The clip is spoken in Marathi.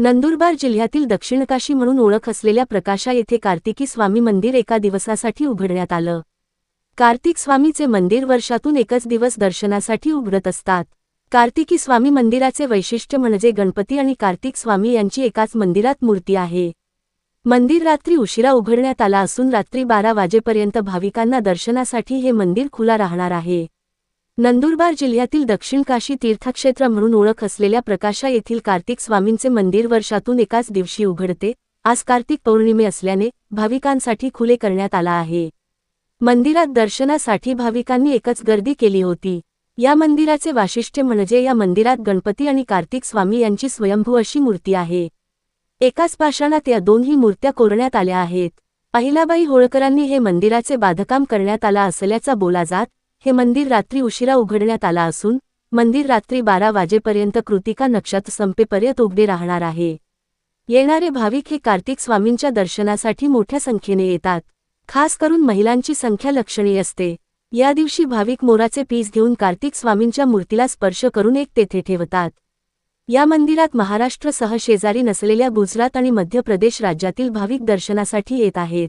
नंदुरबार जिल्ह्यातील दक्षिणकाशी म्हणून ओळख असलेल्या प्रकाशा येथे कार्तिकी स्वामी मंदिर एका दिवसासाठी उघडण्यात आलं. कार्तिक स्वामीचे मंदिर वर्षातून एकच दिवस दर्शनासाठी उघडत असतात. कार्तिकी स्वामी मंदिराचे वैशिष्ट्य म्हणजे गणपती आणि कार्तिक स्वामी यांची एकाच मंदिरात मूर्ती आहे. मंदिर रात्री उशिरा उघडण्यात आला असून रात्री बारा वाजेपर्यंत भाविकांना दर्शनासाठी हे मंदिर खुला राहणार आहे. नंदुरबार जिल्ह्यातील दक्षिण काशी तीर्थक्षेत्र म्हणून ओळख असलेल्या प्रकाशा येथील कार्तिक स्वामींचे मंदिर वर्षातून एकाच दिवशी उघडते. आज कार्तिक पौर्णिमे असल्याने भाविकांसाठी खुले करण्यात आला आहे. मंदिरात दर्शनासाठी भाविकांनी एकच गर्दी केली होती. या मंदिराचे वाशिष्ट्य म्हणजे या मंदिरात गणपती आणि कार्तिक स्वामी यांची स्वयंभू अशी मूर्ती आहे. एकाच पाषाणात या दोन्ही मूर्त्या कोरण्यात आल्या आहेत. अहिलाबाई होळकरांनी हे मंदिराचे बांधकाम करण्यात आला असल्याचा बोला जात हे मंदिर रात्री उशिरा उघडण्यात आला असून मंदिर रात्री बारा वाजेपर्यंत कृतिका नक्षात संपेपर्यंत उघडे राहणार आहे. येणारे भाविक हे कार्तिक स्वामींच्या दर्शनासाठी मोठ्या संख्येने येतात. खास करून महिलांची संख्या लक्षणीय असते. या दिवशी भाविक मोराचे पीस घेऊन कार्तिक स्वामींच्या मूर्तीला स्पर्श करून एक तेथे ठेवतात. या मंदिरात महाराष्ट्रसह शेजारी नसलेल्या गुजरात आणि मध्य प्रदेश राज्यातील भाविक दर्शनासाठी येत आहेत.